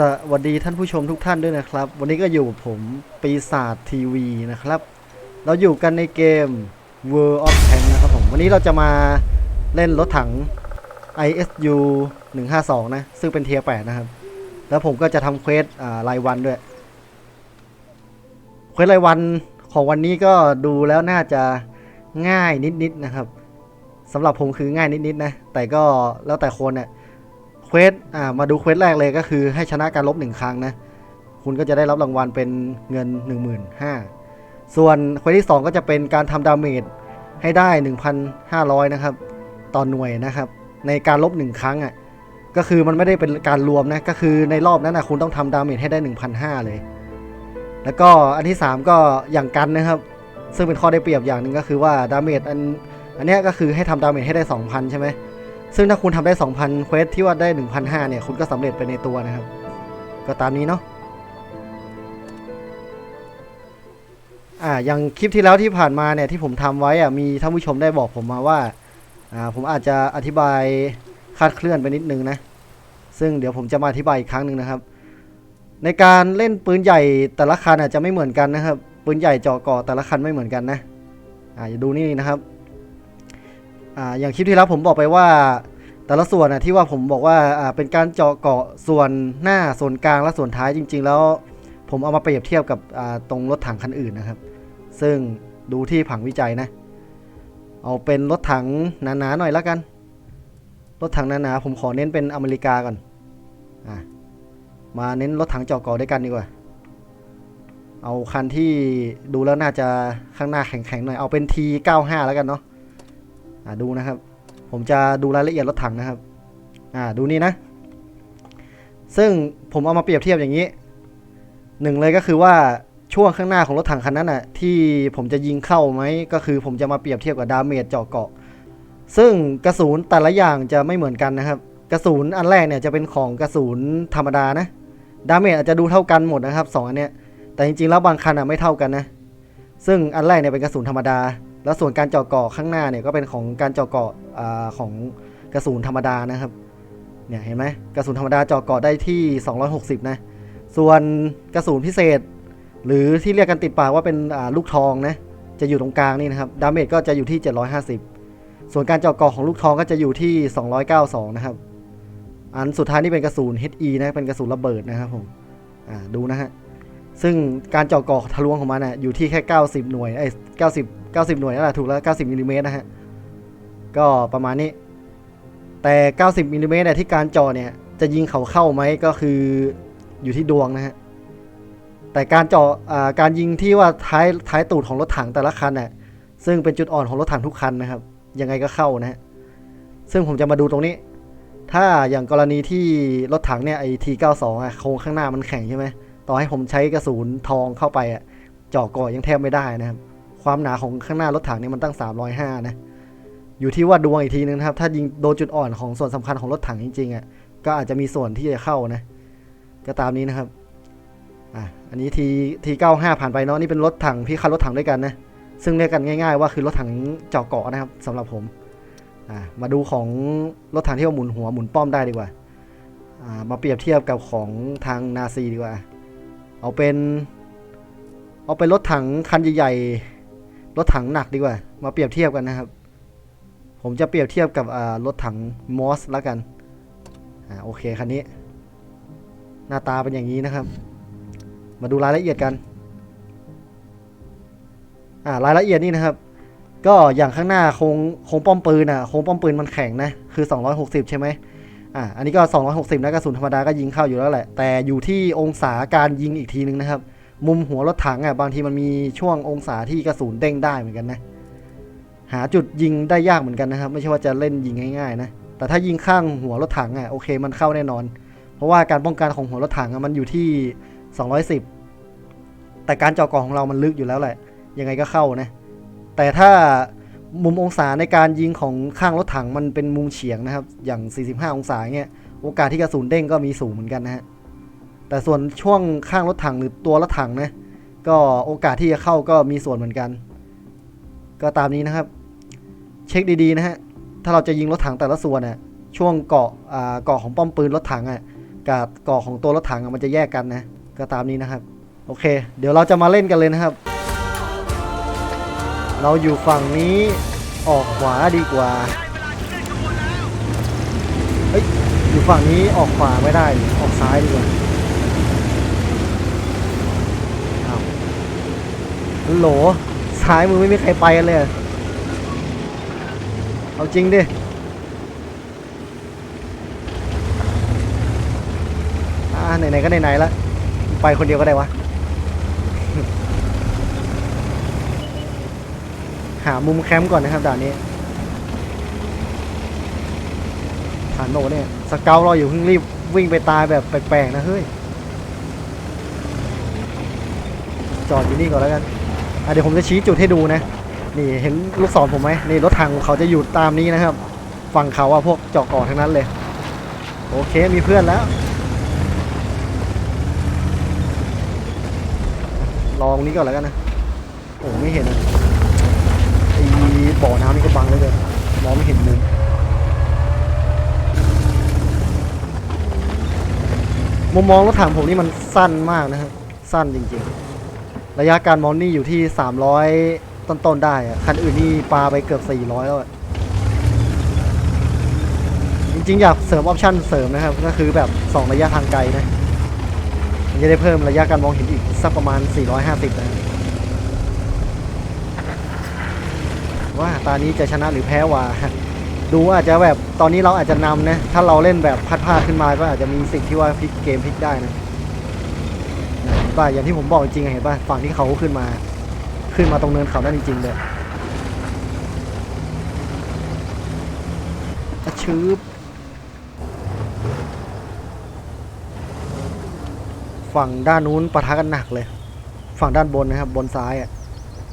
สวัสดีท่านผู้ชมทุกท่านด้วยนะครับ วันนี้ก็อยู่กับผมปีศาจทีวีนะครับ เราอยู่กันในเกม World of Tank นะครับผม วันนี้เราจะมาเล่นรถถัง ISU 152 นะ ซึ่งเป็นเทียร์8นะครับ แล้วผมก็จะทำเควสอ่ารายวันด้วย เควสรายวันของวันนี้ก็ดูแล้วน่าจะง่ายนิดๆนะครับสำหรับผมคือง่ายนิดๆนะแต่ก็แล้วแต่คนเนี่ย ควสอ่ามาดูเควสแรกเลยก็คือให้ชนะการลบหนึ่งครั้งนะ คุณก็จะได้รับรางวัลเป็นเงิน 15,000ส่วนเควสที่ 2 ก็จะเป็นการทำดาเมจให้ได้ 1,500 นะครับต่อหน่วยนะครับ ในการลบหนึ่งครั้งอะก็คือมันไม่ได้เป็นการรวมนะ ก็คือในรอบนั้นนะคุณต้องทำดาเมจให้ได้ 1,500 เลย แล้วก็อันที่ 3 ก็อย่างกันนะครับ ซึ่งเป็นข้อได้เปรียบอย่างหนึ่งก็คือว่าดาเมจอันอันนี้ก็คือให้ทำดาเมจให้ได้ 2,000 ใช่ไหม ซึ่งถ้าคุณทำได้ 2,000เควสที่ว่าได้ 1,500เนี่ย คุณก็สำเร็จไปในตัวนะครับ ก็ตามนี้เนาะอ่าอย่างคลิปที่แล้วที่ผ่านมาเนี่ยที่ผมทำไว้อะมีท่านผู้ชมได้บอกผมมาว่าอ่า ผมอาจจะอธิบายคลาดเคลื่อนไปนิดนึงนะ ซึ่งเดี๋ยวผมจะมาอธิบายอีกครั้งหนึ่งนะครับ ในการเล่นปืนใหญ่แต่ละคันอาจจะไม่เหมือนกันนะครับปืนใหญ่เจาะกาะแต่ละคันไม่เหมือนกันนะอ่าอย่าดูนี่นะครับ อ่าอย่างคลิปที่แล้วผมบอกไปว่า แต่ละส่วนนะที่ว่าผมบอกว่าอ่าเป็นการเจาะเกาะส่วนหน้าส่วนกลางและส่วนท้ายจริง ๆ แล้ว ผมเอามาเปรียบเทียบกับอ่าตรงรถถังคันอื่นนะครับ ซึ่งดูที่ผังวิจัยนะ เอาเป็นรถถังหนาๆหน่อยแล้วกัน รถถังหนาๆผมขอเน้นเป็นอเมริกาก่อนอะมาเน้นรถถังเจาะเกาะด้วยกันดีกว่า เอาคันที่ดูแล้วน่าจะข้างหน้าแข็งๆหน่อย เอาเป็น T95 แล้วกันเนาะ อ่าดูนะครับ ผมจะดูรายละเอียดรถถังนะครับ อ่าดูนี่นะ ซึ่งผมเอามาเปรียบเทียบอย่างนี้หนึ่งเลยก็คือว่าช่วงข้างหน้าของรถถังคันนั้นอะที่ผมจะยิงเข้าไหมก็คือผมจะมาเปรียบเทียบกับดาเมจเจาะเกาะ ซึ่งกระสุนแต่ละอย่างจะไม่เหมือนกันนะครับ กระสุนอันแรกเนี่ยจะเป็นของกระสุนธรรมดานะดาเมจอาจจะดูเท่ากันหมดนะครับสองอันเนี้ยแต่จริงๆแล้วบางคันอะไม่เท่ากันนะ ซึ่งอันแรกเนี่ยเป็นกระสุนธรรมดา แล้วส่วนการเจาะเกาะข้างหน้าเนี่ยก็เป็นของการเจาะเกาะของกระสุนธรรมดานะครับเนี่ยเห็นไหมกระสุนธรรมดาเจาะเกาะได้ที่ 260 นะ ส่วนกระสุนพิเศษ หรือที่เรียกกันติดปากว่าเป็นลูกทองนะจะอยู่ตรงกลางนี่นะครับดาเมจก็จะอยู่ที่ 750 ส่วนการเจาะเกาะของลูกทองก็จะอยู่ที่ 292 นะครับ อันสุดท้ายนี่เป็นกระสุน HE นะเป็นกระสุนระเบิดนะครับผมดูนะฮะ ซึ่งการเจาะกาะทะลวงของมันนะ่ะอยู่ที่แค่ 90 หน่วยไอ้90 90หน่วยนั่นแหละถูกแล้ว 90มิลลิเมตรนะฮะ ก็ประมาณนี้ แต่ 90มิลลิเมตรเนี่ยที่การเจาะเนี่ย จะยิงเขาเข้าไหมก็คืออยู่ที่ดวงนะฮะ แต่การเจาะอ่าการยิงที่ว่าท้ายท้ายตูดของรถถังแต่ละคันน่ะซึ่งเป็นจุดอ่อนของรถถังทุกคันนะครับ ยังไงก็เข้านะฮะ ซึ่งผมจะมาดูตรงนี้ ถ้าอย่างกรณีที่รถถังเนี่ยไอที92อะโครงข้างหน้ามันแข็งใช่ไหม ต่อให้ผมใช้กระสุนทองเข้าไปอะเจาะเกาะยังแทบไม่ได้นะครับ ความหนาของข้างหน้ารถถังนี่มันตั้ง 305 นะ อยู่ที่ว่าดวงอีกทีนึงนะครับ ถ้ายิงโดนจุดอ่อนของส่วนสำคัญของรถถังจริงๆอะ ก็อาจจะมีส่วนที่จะเข้านะ ก็ตามนี้นะครับ อะ อันนี้ทีที95ผ่านไปเนาะ นี่เป็นรถถังพี่คันรถถังด้วยกันนะ ซึ่งเรียกกันง่าย ๆ ว่าคือรถถังเจาะเกาะนะครับสำหรับผม อะ มาดูของรถถังที่ว่าหมุนหัวหมุนป้อมได้ดีกว่า อ่า มาเปรียบเทียบกับของทางนาซีดีกว่า เอาเป็น เอาเป็นรถถังคันใหญ่ๆ รถถังหนักดีกว่า มาเปรียบเทียบกันนะครับ ผมจะเปรียบเทียบกับรถถังมอสแล้วกัน อ่าโอเคคันนี้ หน้าตาเป็นอย่างนี้นะครับ มาดูรายละเอียดกัน อ่ารายละเอียดนี่นะครับก็อย่างข้างหน้าโคงโคงป้อมปืนอะโคงป้อมปืนมันแข็งนะ คือ 260 ใช่ไหม อ่าอันนี้ก็ 260นะกระสุนธรรมดาก็ยิงเข้าอยู่แล้วแหละ แต่อยู่ที่องศาการยิงอีกทีนึงนะครับ มุมหัวรถถังอะบางทีมันมีช่วงองศาที่กระสุนเด้งได้เหมือนกันนะ หาจุดยิงได้ยากเหมือนกันนะครับ ไม่ใช่ว่าจะเล่นยิงง่ายๆนะ แต่ถ้ายิงข้างหัวรถถังอะโอเคมันเข้าแน่นอน เพราะว่าการป้องกันของหัวรถถังอะมันอยู่ที่ 210 แต่การเจาะกล่องของเรามันลึกอยู่แล้วแหละ ยังไงก็เข้านะ แต่ถ้า มุมองศาในการยิงของข้างรถถังมันเป็นมุมเฉียงนะครับ อย่าง 45 องศาเงี้ยโอกาสที่กระสุนเด้งก็มีสูงเหมือนกันนะฮะแต่ส่วนช่วงข้างรถถังหรือตัวรถถังนะก็โอกาสที่จะเข้าก็มีส่วนเหมือนกัน ก็ตามนี้นะครับ เช็คดีๆนะฮะถ้าเราจะยิงรถถังแต่ละส่วนน่ะช่วงเกาะอ่าเกาะของป้อมปืนรถถังอะกับเกาะของตัวรถถังมันจะแยกกันนะ ก็ตามนี้นะครับ โอเค เดี๋ยวเราจะมาเล่นกันเลยนะครับ เราอยู่ฝั่งนี้ออกขวาดีกว่าเฮ้ยอยู่ฝั่งนี้ออกขวาไม่ได้ออกซ้ายดีกว่าอ้าวฮัลโหลซ้ายมือไม่มีใครไปกันเลยเอาจริงดิอ่าไหนๆก็ไหนๆละไปคนเดียวก็ได้วะ หามุมแคมป์ก่อนนะครับด่านนี้ฐานโนเนี่ยสเกลเราอยู่เพิ่งรีบวิ่งไปตายแบบแปลกๆนะเฮ้ยจอดอยู่นี่ก่อนแล้วกันเดี๋ยวผมจะชี้จุดให้ดูนะ นี่เห็นลูกศรผมไหมนี่รถถังของเขาจะอยู่ตามนี้นะครับ ฝั่งเขาอะพวกเจาะก่อทั้งนั้นเลย โอเคมีเพื่อนแล้ว ลองนี้ก่อนแล้วกันนะ โอ้ไม่เห็นอะ บ่อน้ำนี่ก็บังเลยเลยมองไม่เห็นเลยมุมมองรถถังผมนี่มันสั้นมากนะครับสั้นจริงๆ ระยะการมองนี่อยู่ที่ 300 ต้นๆได้อะคันอื่นนี่ปลาไปเกือบ 400 แล้วจริงๆ อยากเสริมออปชั่นเสริมนะครับ ก็คือแบบ 2 ระยะทางไกลนะ มันจะได้เพิ่มระยะการมองเห็นอีกสักประมาณ 450 นะ ว่าตานี้จะชนะหรือแพ้วาดูอาจจะแบบตอนนี้เราอาจจะนำนะ ถ้าเราเล่นแบบพลาดๆขึ้นมาก็อาจจะมีสิ่งที่ว่าพลิกเกมพลิกได้นะเห็นป่ะอย่างที่ผมบอกจริงๆเห็นป่ะฝั่งที่เขาขึ้นมา ขึ้นมาตรงเนินเขานั่นจริงๆเลยอะชืบฝั่งด้านนู้นปะทะกันหนักเลย ฝั่งด้านบนนะครับ บนซ้ายอะ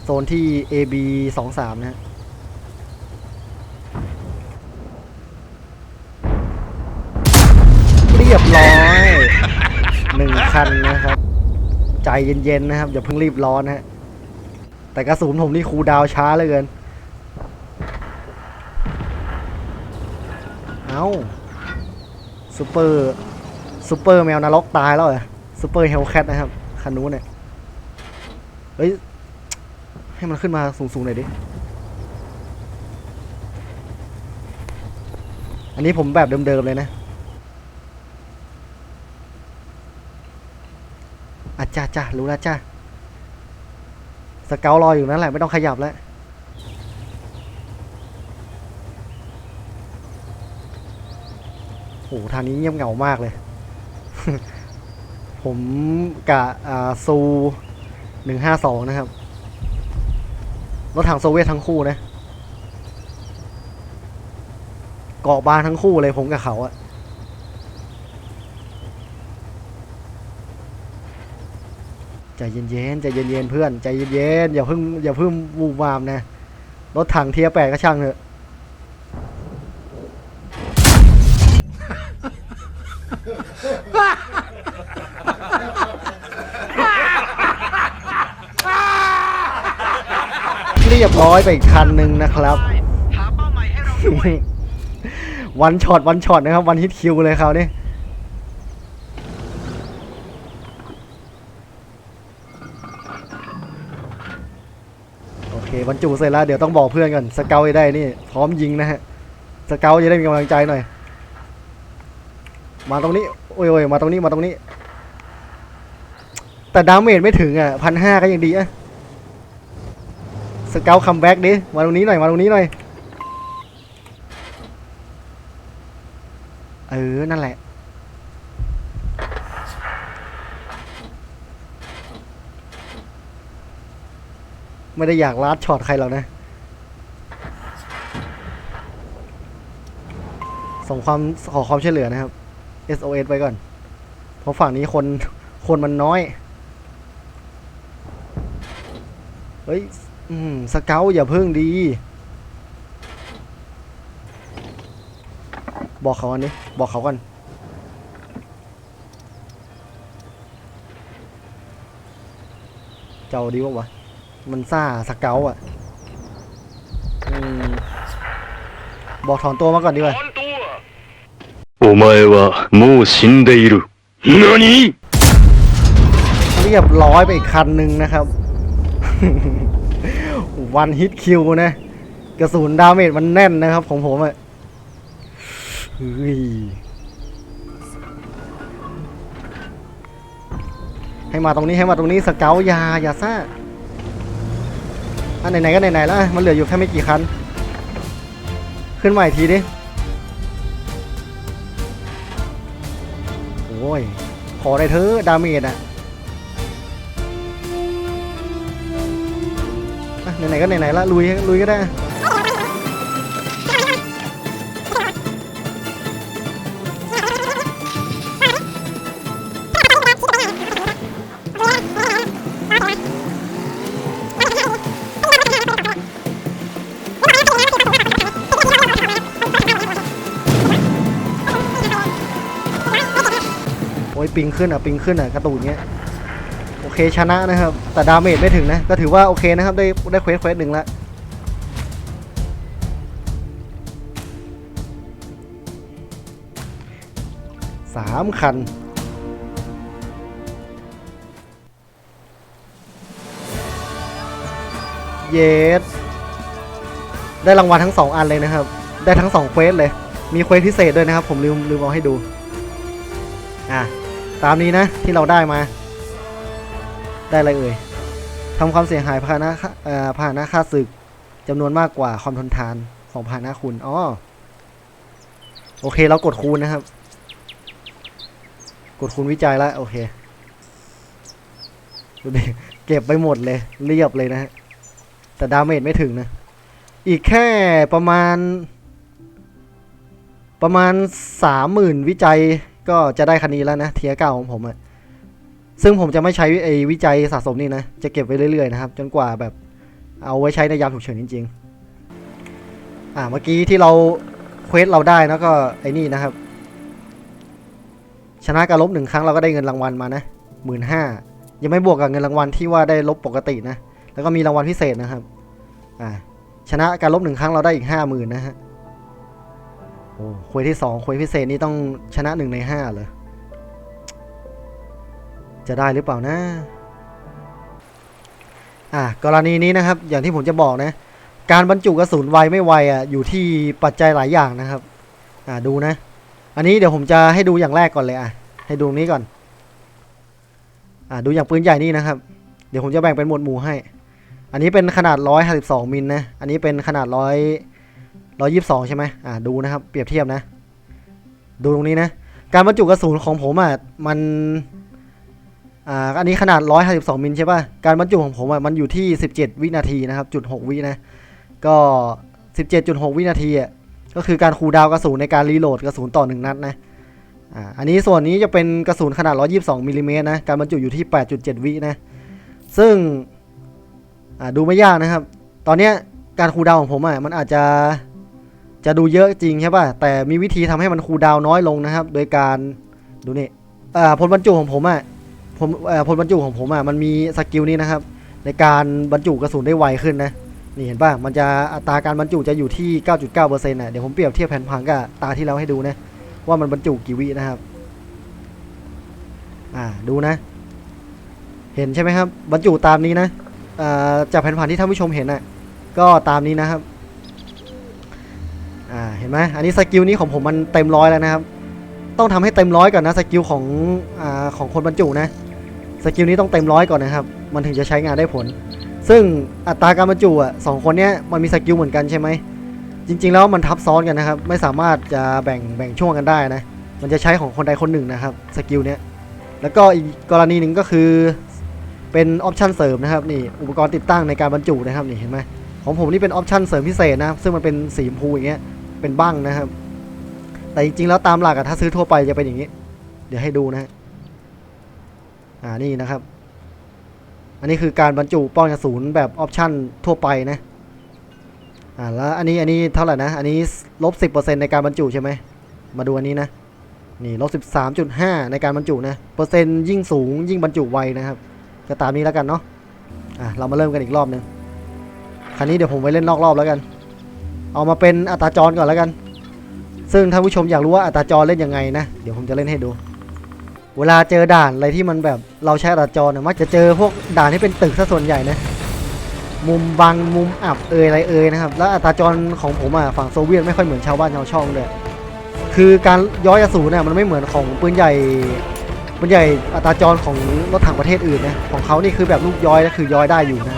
โซนที่ AB สองสามนะฮะ เรียบร้อย หนึ่งคันนะครับ ใจเย็นๆนะครับ อย่าเพิ่งรีบร้อนฮะแต่กระสุนผมนี่คูดาวช้าเหลยเกิน เอาซูเปอร์ซูเปอร์แมวนรกตายแล้วเหรอซูเปอร์เฮลแคทนะครับคันนู้นเนี่ยเฮ้ย ให้มันขึ้นมาสูงๆหน่อยดิ อันนี้ผมแบบเดิมๆเลยนะ อา จ้าจ้ารู้แล้วจ้าสเกลรออยู่นั่นแหละ ไม่ต้องขยับแล้ว โอ้ทางนี้เงียบเหงามากเลย ผมกะอ่าซูหนึ่งห้าสองนะครับ รถถังโซเวียตทั้งคู่นะ เกาะบานทั้งคู่เลยผมกับเขาอะ ใจเย็นๆใจเย็นๆเพื่อนใจเย็นๆอย่าเพิ่งอย่าเพิ่งวูมวามนะรถถังเทียร์แปดก็ช่างเถอะเรียบร้อยไปอีกคันหนึ่งนะครับ หาเป้าหมายให้เราด้วยวันช็อตวันช็อตนะครับ วันฮิตคิวเลยคราวนี้โอเค บรรจุเสร็จแล้วเดี๋ยวต้องบอกเพื่อนก่อนสเกลจะได้นี่พร้อมยิงนะฮะสเกลจะได้มีกำลังใจหน่อย มาตรงนี้โอ้ยโอยมาตรงนี้มาตรงนี้ แต่ดาเมจไม่ถึงอะพันห้าก็ยังดีอะสเกลคัมแบ็กดิมาตรงนี้หน่อยมาตรงนี้หน่อยเออนั่นแหละ ไม่ได้อยากลัดช็อตใครหรอกนะ ส่งความขอความช่วยเหลือนะครับ SOS ไปก่อน เพราะฝั่งนี้คนคนมันน้อย เฮ้ยอืมสเกลอย่าเพิ่งดี บอกเขาอันนี้ บอกเขากันเจ้าดีวะวะ มันซ่าสเกลอะบอกถอนตัวมาก่อนดีกว่าโอมาเอวะมูชินเดรุนานิเรียบร้อยไปอีกคันหนึ่งนะครับ วันฮิตคิวนะ กระสุนดาเมจมันแน่นนะครับของผมอะให้มาตรงนี้ให้มาตรงนี้สเกลยาอย่าซ่า อันไหนๆก็ไหนๆแล้วมันเหลืออยู่แค่ไม่กี่คัน ขึ้นมาอีกทีดิ โอ้ย ขอได้เธอะดาเมจอะไหนๆก็ไหนๆละลุยลุยก็ได้ ปิงขึ้นอะปิงขึ้นอะกระตูนเงี้ยโอเคชนะนะครับ แต่ดาเมจไม่ถึงนะ ก็ถือว่าโอเคนะครับ ได้ได้เควสเควสหนึ่งละสามคัน เยสได้รางวัลทั้งสองอันเลยนะครับ ได้ทั้งสองเควสเลย มีเควสพิเศษด้วยนะครับ ผมลืมลืมเอาให้ดู อะ ตามนี้นะที่เราได้มา ได้อะไรเอ่ยทำความเสียหายพาหนะค่าเอ่อพาหนะค่าศึกจำนวนมากกว่าความทนทานของพาหนะคุณอ๋อโอเคเรากดคูณนะครับ กดคูณวิจัยแล้วโอเคดูดิเก็บไปหมดเลย เรียบเลยนะฮะแต่ดาเมจไม่ถึงนะ อีกแค่ประมาณ ประมาณสามหมื่นวิจัย ก็จะได้คันนี้แล้วนะเทียเก้าของผมอะซึ่งผมจะไม่ใช้ไอ้วิจัยสะสมนี่นะ จะเก็บไว้เรื่อยๆนะครับ จนกว่าแบบเอาไว้ใช้ในยามฉุกเฉินจริง ๆ อ่าเมื่อกี้ที่เราเควสเราได้แล้วก็ไอ้นี่นะครับ ชนะการลบหนึ่งครั้งเราก็ได้เงินรางวัลมานะหมื่นห้ายังไม่บวกกับเงินรางวัลที่ว่าได้ลบปกตินะ แล้วก็มีรางวัลพิเศษนะครับ อ่าชนะการลบหนึ่งครั้งเราได้อีกห้าหมื่นนะฮะ ควสที่สองควสพิเศษนี่ต้องชนะหนึ่งในห้าเลยจะได้หรือเปล่านะ อะกรณีนี้นะครับ อย่างที่ผมจะบอกนะ การบรรจุกระสุนไวไม่ไวอะอยู่ที่ปัจจัยหลายอย่างนะครับ อ่าดูนะ อันนี้เดี๋ยวผมจะให้ดูอย่างแรกก่อนเลยอะ ให้ดูนี้ก่อน อ่าดูอย่างปืนใหญ่นี่นะครับ เดี๋ยวผมจะแบ่งเป็นหมวดหมู่ให้ อันนี้เป็นขนาด 152มิลนะ อันนี้เป็นขนาด100 122ใช่ไหมอ่าดูนะครับเปรียบเทียบนะ ดูตรงนี้นะ การบรรจุกระสุนของผมอะมันอ่าอันนี้ขนาด152มิลใช่ป่ะการบรรจุของผมอะมันอยู่ที่17วินาทีนะครับจุด6วินะก็17.6วินาทีอะก็คือการคูดาวกระสุนในการรีโหลดกระสุนต่อ1นัดนะอ่าอันนี้ส่วนนี้จะเป็นกระสุนขนาด 122มิลลิเมตรนะ การบรรจุอยู่ที่ 8.7 วินะ ซึ่งอ่าดูไม่ยากนะครับ ตอนเนี้ยการคูดาวของผมอะมันอาจจะ จะดูเยอะจริงใช่ป่ะ แต่มีวิธีทำให้มันคูดาวน้อยลงนะครับ โดยการดูนี่อ่าผลบรรจุของผมอะผมเอ่อผลบรรจุของผมอะมันมีสกิลนี้นะครับ ในการบรรจุกระสุนได้ไวขึ้นนะนี่เห็นป่ะ มันจะอัตราการบรรจุจะอยู่ที่ 9.9%นะเดี๋ยวผมเปรียบเทียบแผนผังกับตาที่เราให้ดูนะ ว่ามันบรรจุกี่วินะครับ อ่า ดูนะ เห็นใช่ไหมครับ บรรจุตามนี้นะอ่าจากแผนผังที่ท่านผู้ชมเห็นน่ะ ก็ตามนี้นะครับ เห็นไหมอันนี้สกิลนี้ของผมมันเต็มร้อยแล้วนะครับ ต้องทำให้เต็มร้อยก่อนนะสกิลของอ่าของคนบรรจุนะสกิลนี้ต้องเต็มร้อยก่อนนะครับ มันถึงจะใช้งานได้ผล ซึ่งอัตราการบรรจุอะสองคนเนี้ยมันมีสกิลเหมือนกันใช่ไหมจริง ๆ แล้วมันทับซ้อนกันนะครับ ไม่สามารถจะแบ่งแบ่งช่วงกันได้นะ มันจะใช้ของคนใดคนหนึ่งนะครับสกิลเนี้ยแล้วก็อีกกรณีหนึ่งก็คือเป็นออปชันเสริมนะครับนี่อุปกรณ์ติดตั้งในการบรรจุนะครับนี่เห็นไหมของผมนี่เป็นออปชันเสริมพิเศษนะซึ่งมันเป็นสีชมพูอย่างเงี้ย เป็นบั้งนะครับ แต่จริงๆแล้วตามหลักอะถ้าซื้อทั่วไปจะเป็นอย่างนี้ เดี๋ยวให้ดูนะฮะอ่านี่นะครับ อันนี้คือการบรรจุป้องกันศูนย์แบบออปชันทั่วไปนะอ่าแล้วอันนี้อันนี้เท่าไหร่นะ อันนี้ลบสิบเปอร์เซ็นในการบรรจุใช่ไหมมาดูอันนี้นะนี่ลบสิบสามจุดห้าในการบรรจุนะเปอร์เซ็นต์ยิ่งสูงยิ่งบรรจุไวนะครับก็ตามนี้แล้วกันเนาะอะเรามาเริ่มกันอีกรอบหนึ่งคันนี้เดี๋ยวผมไปเล่นนอกรอบแล้วกัน เอามาเป็นอัตราจรก่อนแล้วกัน ซึ่งท่านผู้ชมอยากรู้ว่าอัตราจรเล่นยังไงนะ เดี๋ยวผมจะเล่นให้ดู เวลาเจอด่านอะไรที่มันแบบเราใช้อัตราจรเนี่ยมักจะเจอพวกด่านที่เป็นตึกซะส่วนใหญ่นะ มุมบังมุมอับเอยอะไรเอยนะครับ แล้วอัตราจรของผมอะฝั่งโซเวียตไม่ค่อยเหมือนชาวบ้านชาวช่องเลยคือการย้อยอสูรเนี่ยมันไม่เหมือนของปืนใหญ่ปืนใหญ่อัตราจรของรถถังประเทศอื่นนะของเขานี่คือแบบลูกย้อยแล้วคือย้อยได้อยู่นะ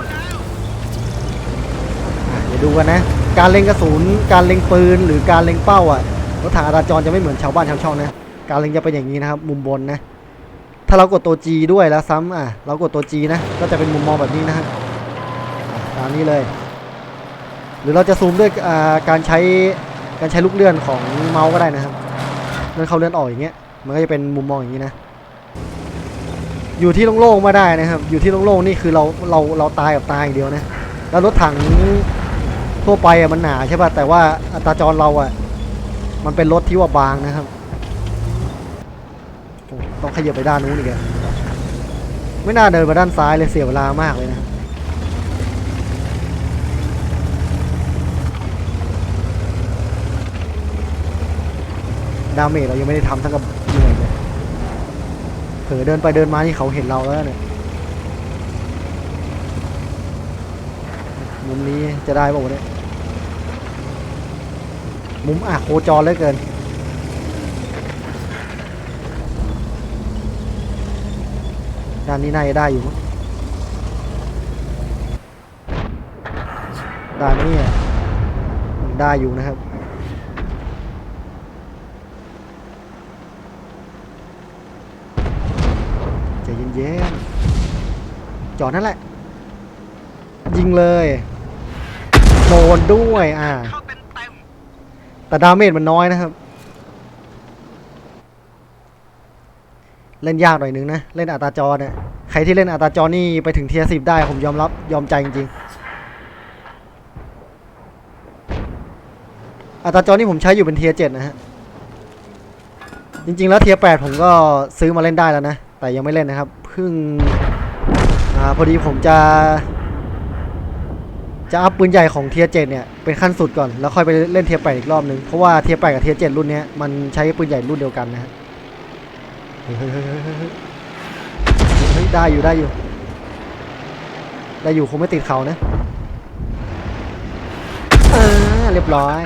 เดี๋ยวดูกันนะ การเล็งกระสุน การเล็งปืน หรือการเล็งเป้าอะรถถังอัตราจรจะไม่เหมือนชาวบ้านชาวช่องนะ การเล็งจะเป็นอย่างนี้นะครับ มุมบนนะ ถ้าเรากดตัว G ด้วยแล้วซ้ำอะ เรากดตัว G นะ ก็จะเป็นมุมมองแบบนี้นะฮะตามนี้เลย หรือเราจะซูมด้วยการใช้การใช้ลูกเลื่อนของเมาส์ก็ได้นะครับ เลื่อนเข้าเลื่อนออกอย่างเงี้ย มันก็จะเป็นมุมมองอย่างนี้นะ อยู่ที่โล่งๆมาได้นะครับ อยู่ที่โล่งๆนี่คือเราเราเราตายกับตายอย่างเดียวนะ แล้วรถถัง ทั่วไปอะมันหนาใช่ป่ะแต่ว่าอัตราจรเราอะมันเป็นรถที่ว่าบางนะครับ ต้องขยับไปด้านนู้นอีกอะไม่น่าเดินมาด้านซ้ายเลยเสียเวลามากเลยนะดาเมจเรายังไม่ได้ทำทั้งกับเหนื่อยเลยเผลอเดินไปเดินมานี่เขาเห็นเราแล้วเนี่ยมุมนี้จะได้ป่าวเนี่ย มุมอะโคจรเหลือเกิน ด้านนี้น่าจะได้อยู่มั้งด้านนี้ได้อยู่นะครับใจเย็นๆจอดนั่นแหละ ยิงเลย โดนด้วยอ่า เข้าเต็มเต็ม แต่ดาเมจมันน้อยนะครับ เล่นยากหน่อยนึงนะ เล่นอัตราจอเนี่ย ใครที่เล่นอัตราจอนี่ไปถึงเทียสิบได้ผมยอมรับยอมใจจริงๆ อัตราจอนี่ผมใช้อยู่เป็นเทียเจ็ดนะฮะ จริงๆแล้วเทียแปดผมก็ซื้อมาเล่นได้แล้วนะ แต่ยังไม่เล่นนะครับ เพิ่งอพอดีผมจะ จะอัพปืนใหญ่ของเทียเจ็ดเนี่ยเป็นขั้นสุดก่อนแล้วค่อยไปเล่นเทียแปดอีกรอบนึงเพราะว่าเทียแปดกับเทียเจ็ดรุ่นนี้มันใช้ปืนใหญ่รุ่นเดียวกันนะฮะเฮ้ยได้อยู่ได้อยู่ได้อยู่คงไม่ติดเขานะอ่าเรียบร้อย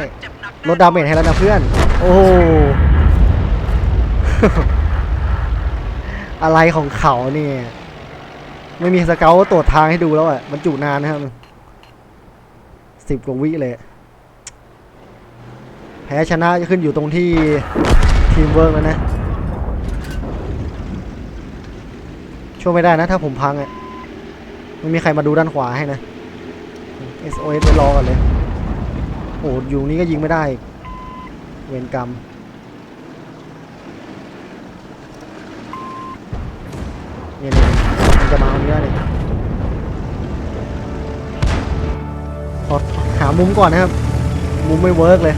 ลดดาเมจให้แล้วนะเพื่อน โอ้โหอะไรของเขาเนี่ย ไม่มีสเกลตรวจทางให้ดูแล้วอะมันจุนานนะครับ สิบกว่าวิเลย แพ้ชนะจะขึ้นอยู่ตรงที่ทีมเวิร์กแล้วนะ ช่วยไม่ได้นะถ้าผมพังอะไม่มีใครมาดูด้านขวาให้นะ SOS ไปรอกันเลย โอ้อยู่นี้ก็ยิงไม่ได้ เวรกรรม เนี่ยเนี่ยมันจะมาเอาเนื้อเนี่ย ขอหามุมก่อนนะครับ มุมไม่เวิร์กเลย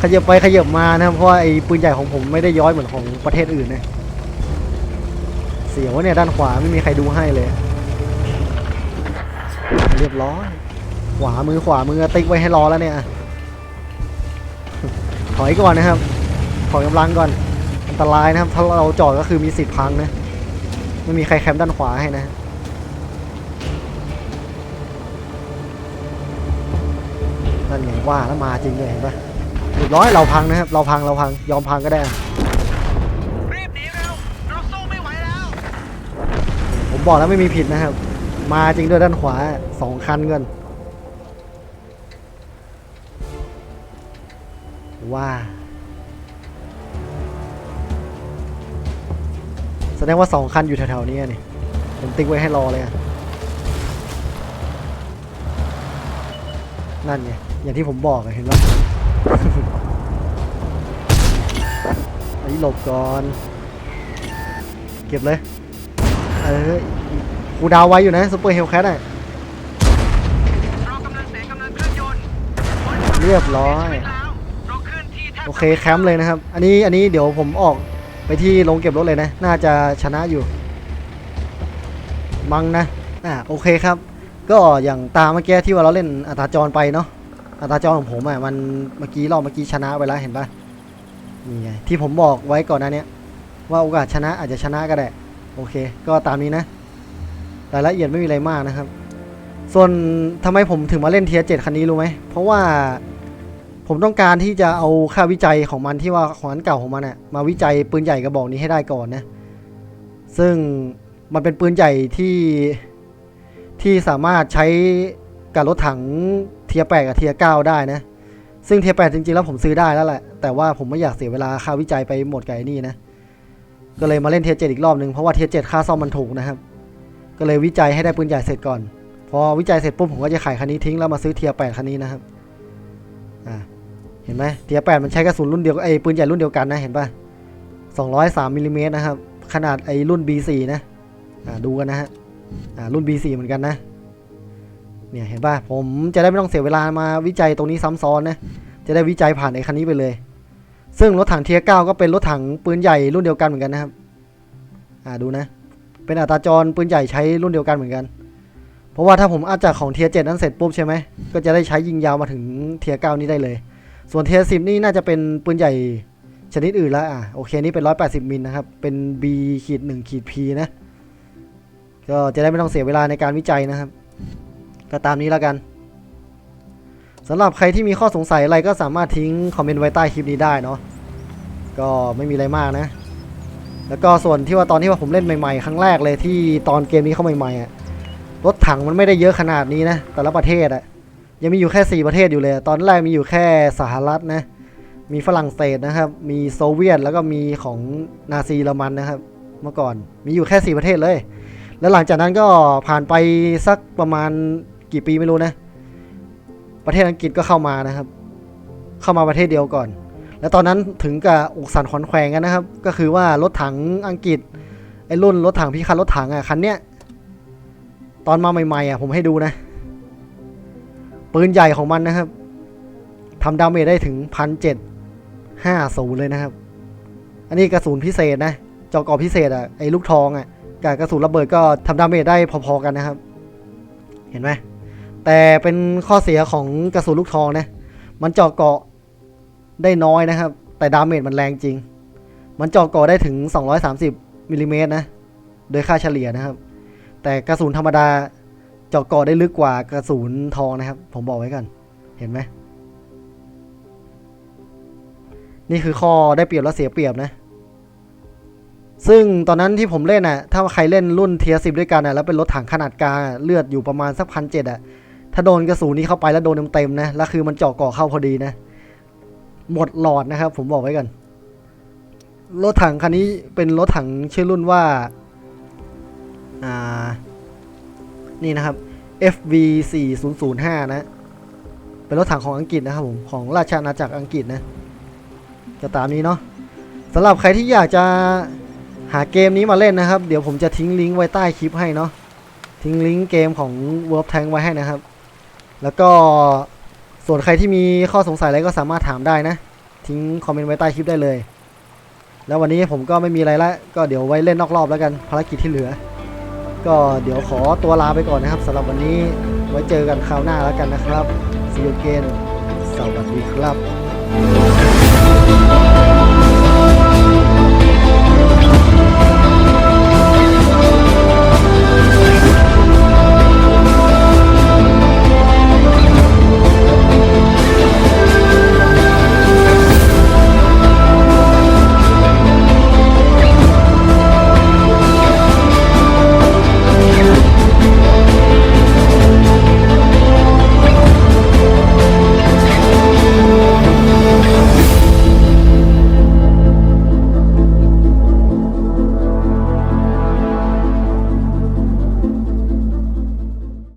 ขยับไปขยับมานะครับ เพราะไอ้ปืนใหญ่ของผมไม่ได้ย้อยเหมือนของประเทศอื่นนะเสียวเนี่ยด้านขวาไม่มีใครดูให้เลย เรียบร้อย ขวามือขวามือติ๊กไว้ให้รอแล้วเนี่ย ถอยก่อนนะครับ ถอยกำลังก่อน อันตรายนะครับ ถ้าเราจอดก็คือมีสิทธิ์พังนะ ไม่มีใครแคมป์ด้านขวาให้นะ นั่นไงว่าแล้วมาจริงเลยเห็นปะเรียบร้อยเราพังนะครับ เราพังเราพังยอมพังก็ได้รีบหนีเร็วเราสู้ไม่ไหวแล้ว ผมบอกแล้วไม่มีผิดนะครับ มาจริงด้วยด้านขวาสองคันเงินว้าแสดงว่าสองคันอยู่แถวๆนี้นี่ผมติ๊กไว้ให้รอเลยอะนั่นไง อย่างที่ผมบอกเห็นปะอันนี้หลบก่อน เก็บเลย เออกูดาวไว้อยู่นะซูเปอร์เฮลแคทอะเรียบร้อย โอเคแคมป์เลยนะครับ อันนี้อันนี้เดี๋ยวผมออกไปที่โรงเก็บรถเลยนะ น่าจะชนะอยู่ มังนะอ่าโอเคครับ ก็อย่างตามเมื่อกี้ที่ว่าเราเล่นอัตราจรไปเนาะ อัตราจรของผมอะมันเมื่อกี้รอบเมื่อกี้ชนะไปแล้วเห็นปะนี่ไงที่ผมบอกไว้ก่อนน้าเนี้ยว่าโอกาสชนะอาจจะชนะก็ได้โอเค ก็ตามนี้นะรายละเอียดไม่มีอะไรมากนะครับ ส่วนทำไมผมถึงมาเล่นเทียเจ็ดคันนี้รู้ไหมเพราะว่าผมต้องการที่จะเอาค่าวิจัยของมันที่ว่าของอันเก่าของมันน่ะมาวิจัยปืนใหญ่กระบอกนี้ให้ได้ก่อนนะซึ่งมันเป็นปืนใหญ่ที่ที่สามารถใช้ กับรถถังเทียแปกับเทียเก้าได้นะ ซึ่งเทียแปจริงๆแล้วผมซื้อได้แล้วแหละ แต่ว่าผมไม่อยากเสียเวลาค่าวิจัยไปหมดกับไอ้นี่นะ ก็เลยมาเล่นเทียเจ็ดอีกรอบนึงเพราะว่าเทียเจ็ดค่าซ่อมมันถูกนะครับ ก็เลยวิจัยให้ได้ปืนใหญ่เสร็จก่อน พอวิจัยเสร็จปุ๊บผมก็จะขายคันนี้ทิ้งแล้วมาซื้อเทียแปดคันนี้นะครับอ่าเห็นไหมเทียแปดมันใช้กระสุนรุ่นเดียวไอ้ปืนใหญ่รุ่นเดียวกันนะเห็นปะ203มิลลิเมตรนะครับขนาดไอ้รุ่น B4 นะอ่าดูกันนะฮะอ่ารุ่น B4 เหมือนกันนะ เนี่ยเห็นป่ะผมจะได้ไม่ต้องเสียเวลามาวิจัยตรงนี้ซ้ำซ้อนนะจะได้วิจัยผ่านไอ้คันนี้ไปเลย ซึ่งรถถังเทียเก้าก็เป็นรถถังปืนใหญ่รุ่นเดียวกันเหมือนกันนะครับอ่าดูนะ เป็นอัตราจรปืนใหญ่ใช้รุ่นเดียวกันเหมือนกัน เพราะว่าถ้าผมอัดจากของเทียเจ็ดนั้นเสร็จปุ๊บใช่ไหมก็จะได้ใช้ยิงยาวมาถึงเทียเก้านี้ได้เลย ส่วนเทียสิบนี่น่าจะเป็นปืนใหญ่ชนิดอื่นแล้วอะโอเคนี่เป็นร้อยแปดสิบมิลนะครับ เป็น B ขีดหนึ่งขีด P นะ ก็จะได้ไม่ต้องเสียเวลาในการวิจัยนะครับ ก็ตามนี้แล้วกันสำหรับใครที่มีข้อสงสัยอะไรก็สามารถทิ้งคอมเมนต์ไว้ใต้คลิปนี้ได้เนาะก็ไม่มีอะไรมากนะ แล้วก็ส่วนที่ว่าตอนที่ว่าผมเล่นใหม่ๆ ครั้งแรกเลยที่ตอนเกมนี้เข้าใหม่ๆอะรถถังมันไม่ได้เยอะขนาดนี้นะ แต่ละประเทศอะยังมีอยู่แค่ 4 ประเทศอยู่เลย ตอนแรกมีอยู่แค่สหรัฐนะ มีฝรั่งเศสนะครับ มีโซเวียตแล้วก็มีของนาซีเยอรมันนะครับ เมื่อก่อนมีอยู่แค่ 4 ประเทศเลย แล้วหลังจากนั้นก็ผ่านไปสักประมาณ กี่ปีไม่รู้นะ ประเทศอังกฤษก็เข้ามานะครับ เข้ามาประเทศเดียวก่อน แล้วตอนนั้นถึงกับอกสันขวัญแขวงกันนะครับ ก็คือว่ารถถังอังกฤษไอ้รุ่นรถถังพิฆาตรถถังอะคันเนี้ยตอนมาใหม่ๆอะผมให้ดูนะปืนใหญ่ของมันนะครับทำดาเมจได้ถึงพันเจ็ดห้าศูนย์เลยนะครับ อันนี้กระสุนพิเศษนะจอกอพิเศษอะไอ้ลูกทองอะกับกระสุนระเบิดก็ทำดาเมจได้พอๆกันนะครับ เห็นไหม แต่เป็นข้อเสียของกระสุนลูกทองนะ มันเจาะเกาะได้น้อยนะครับ แต่ดาเมจมันแรงจริง มันเจาะเกาะได้ถึง 230มิลลิเมตรนะ โดยค่าเฉลี่ยนะครับ แต่กระสุนธรรมดาเจาะเกาะได้ลึกกว่ากระสุนทองนะครับ ผมบอกไว้กันเห็นไหม นี่คือข้อได้เปรียบและเสียเปรียบนะ ซึ่งตอนนั้นที่ผมเล่นน่ะ ถ้าใครเล่นรุ่นเทียสิบด้วยกันน่ะ แล้วเป็นรถถังขนาดกลางเลือดอยู่ประมาณสักพันเจ็ดอะ ถ้าโดนกระสุนนี้เข้าไปแล้วโดนเต็มๆนะ แล้วคือมันเจาะกาะเข้าพอดีนะ หมดหลอดนะครับ ผมบอกไว้กันรถถังคันนี้เป็นรถถังชื่อรุ่นว่า อ่า นี่นะครับ FV 4 0 0 5นะ เป็นรถถังของอังกฤษนะครับผม ของราชอาณาจักรอังกฤษนะก็ตามนี้เนาะสำหรับใครที่อยากจะหาเกมนี้มาเล่นนะครับ เดี๋ยวผมจะทิ้งลิงก์ไว้ใต้คลิปให้เนาะทิ้งลิงก์เกมของ World Tank ไว้ให้นะครับ แล้วก็ส่วนใครที่มีข้อสงสัยอะไรก็สามารถถามได้นะ ทิ้งคอมเมนต์ไว้ใต้คลิปได้เลย แล้ววันนี้ผมก็ไม่มีอะไรละก็เดี๋ยวไว้เล่นนอกรอบแล้วกันภารกิจที่เหลือ ก็เดี๋ยวขอตัวลาไปก่อนนะครับสำหรับวันนี้ไว้เจอกันคราวหน้าแล้วกันนะครับซีโอเกนสวัสดีครับ